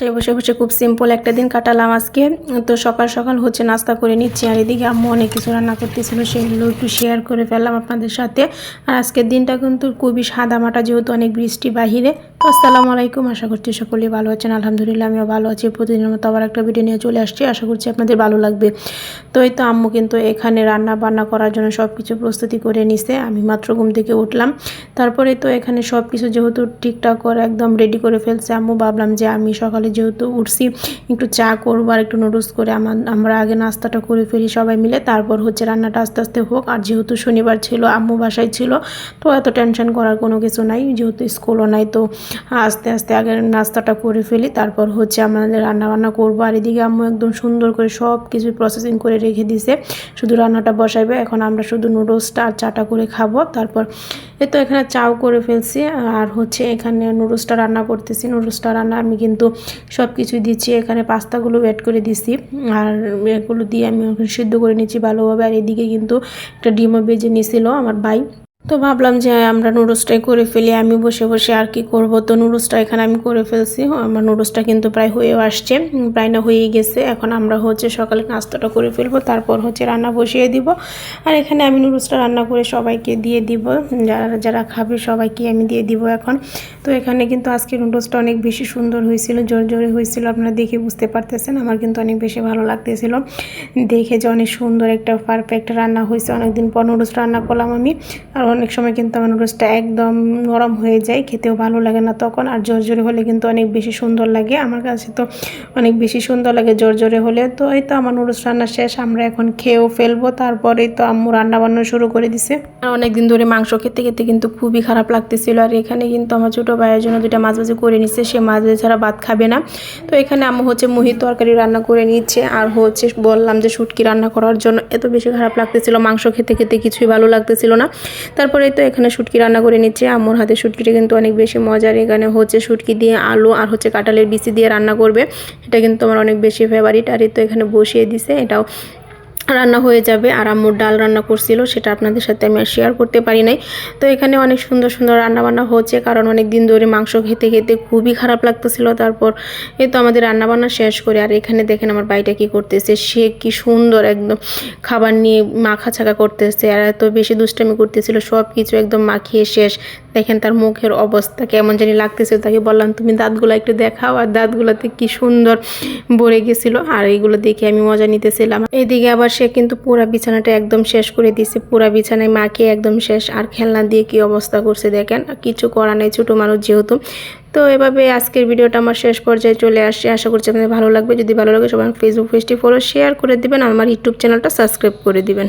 সে বসে বসে খুব সিম্পল একটা দিন কাটালাম আজকে। তো সকাল সকাল হচ্ছে নাস্তা করে নিচ্ছি আর এদিকে আম্মু অনেক কিছু রান্না করতেছিল, সেগুলো একটু শেয়ার করে ফেললাম আপনাদের সাথে। আর আজকের দিনটা কিন্তু খুবই সাদা মাটা যেহেতু অনেক বৃষ্টি বাহিরে। তো আসসালামু আলাইকুম, আশা করছি সকলেই ভালো আছেন। আলহামদুলিল্লাহ, আমিও ভালো আছি। প্রতিদিনের মতো আবার একটা ভিডিও নিয়ে চলে আসছি। আশা করছি আপনাদের ভালো লাগবে। তো এই তো আম্মু কিন্তু এখানে রান্না বান্না করার জন্য সব কিছু প্রস্তুতি করে নিছে। আমি মাত্র ঘুম থেকে উঠলাম। তারপরে তো এখানে সব কিছু যেহেতু ঠিকঠাক করে একদম রেডি করে ফেলছে আম্মু, ভাবলাম যে আমি সকালে যেহেতু উঠছি, একটু চা করব আর একটু নুডলস করে আমার, আমরা আগে নাস্তাটা করে ফেলি সবাই মিলে। তারপর হচ্ছে রান্নাটা আস্তে আস্তে হোক। আর যেহেতু শনিবার ছিল, আম্মু বাসায় ছিল, তো এত টেনশন করার কোনো কিছু নাই। যেহেতু স্কুলও নাই, তো আস্তে আস্তে আগে নাস্তাটা করে ফেলি। তারপর হচ্ছে আমাদের রান্না বান্না করব। আর এদিকে আম্মু একদম সুন্দর করে সব কিছু প্রসেসিং করে রেখে দিছে। শুধু রান্নাটা বসাইবে, এখন আমরা শুধু নুডলসটা আর চাটা করে খাব। তারপর এই তো এখানে চাও করে ফেলছি। আর হচ্ছে এখানে নুডলসটা রান্না করতেছি। নুডলসটা রান্না আমি কিন্তু সব কিছুই দিচ্ছি, এখানে পাস্তাগুলো অ্যাড করে দিছি। আর এগুলো দিয়ে আমি সিদ্ধ করে নিচ্ছি ভালোভাবে। আর এদিকে কিন্তু একটা ডিমও বেজে নিয়েছিল আমার ভাই। তো ভাবলাম যে আমরা নুডলসটাই করে ফেলি আমি বসে বসে আর কি করব। তো নুডলসটা এখানে আমি করে ফেলছি। আমার নুডলসটা কিন্তু প্রায় হয়েও আসছে প্রায় না হয়েই গেছে। এখন আমরা হচ্ছে সকালে নাস্তাটা করে ফেলব, তারপর হচ্ছে রান্না বসিয়ে দিব। আর এখানে আমি নুডলসটা রান্না করে সবাইকে দিয়ে দিব, যারা যারা খাবে সবাইকে আমি দিয়ে দিব এখন। তো এখানে কিন্তু আজকে নুডলসটা অনেক বেশি সুন্দর হয়েছিল, জোর জোরে হয়েছিল, আপনারা দেখে বুঝতে পারতেছেন, আমার কিন্তু অনেক বেশি ভালো লাগতেছিল। দেখে যে অনেক সুন্দর একটা পারফেক্ট রান্না হয়েছে, অনেকদিন পর নুডলস রান্না করলাম আমি। আর অনেক সময় কিন্তু আমার নুডলসটা একদম নরম হয়ে যায়, খেতেও ভালো লাগে না তখন। আর জোর হলে কিন্তু অনেক বেশি সুন্দর লাগে। আমার কাছে তো অনেক বেশি সুন্দর লাগে জোর জোরে হলে। তো এই তো আমার নুডলস রান্না শেষ, আমরা এখন খেয়েও ফেলব। তারপরেই তো আম্মু রান্না বান্না শুরু করে দিছে। আর অনেকদিন ধরে মাংস খেতে খেতে কিন্তু খুবই খারাপ লাগতেছিল। আর এখানে কিন্তু আমার ছোটো ভাইয়ের জন্য দুটা মাছ ভাজি করে নিচ্ছে সে মাছ ছাড়া ভাত খাবে না। তো এখানে আম্মু হচ্ছে মুহি তরকারি রান্না করে নিচ্ছে। আর হচ্ছে বললাম যে শুটকি রান্না করার জন্য। এত বেশি খারাপ লাগতেছিল। মাংস খেতে খেতে কিছুই ভালো লাগতেছিল না। তারপরে তো এখানে শুটকি রান্না করে নিচ্ছে। আম্মুর হাতে শুটকিটা কিন্তু অনেক বেশি মজার। এখানে হচ্ছে শুটকি দিয়ে আলু আর হচ্ছে কাঁঠালের বিচি দিয়ে রান্না করবে। এটা কিন্তু আমার অনেক বেশি ফেভারিট আর এই তো এখানে বসিয়ে দিছে। এটাও রান্না হয়ে যাবে আর আম্মুর ডাল রান্না করছিল, সেটা আপনাদের সাথে আমি আর শেয়ার করতে পারি নাই। তো এখানে অনেক সুন্দর সুন্দর রান্না বান্না হচ্ছে, কারণ অনেক দিন ধরে মাংস খেতে খেতে খুবই খারাপ লাগতেছিল। তারপর এই তো আমাদের রান্না বান্না শেষ করে, আর এখানে দেখেন আমার বাড়িটা কি করতেছে, সে কি সুন্দর একদম খাবার নিয়ে মাখা ছাকা করতেছে, আর এত বেশি দুষ্টামি করতেছিল সব কিছু একদম মাখিয়ে শেষ। দেখেন তার মুখের অবস্থা কেমন জানি লাগতেছিল তাকে বললাম, তুমি দাঁতগুলো একটু দেখাও, আর দাঁতগুলোতে কি সুন্দর ভরে গেছিল। আর এইগুলো দেখে আমি মজা নিতেছিলাম। এদিকে আবার সে কিন্তু পুরা বিছানাটা একদম শেষ করে দিছে। পুরা বিছানায় মাকে একদম শেষ। আর খেলনা দিয়ে কি অবস্থা করছে দেখেন? কিছু করা নেই ছোটো মানুষ যেহেতু। তো এভাবে আজকের ভিডিওটা আমার শেষ পর্যায়ে চলে আসছে। আশা করছি আপনাদের ভালো লাগবে। যদি ভালো লাগে সবাই ফেসবুক পেজটি ফলো শেয়ার করে দিবেন। আমার ইউটিউব চ্যানেলটা সাবস্ক্রাইব করে দিবেন।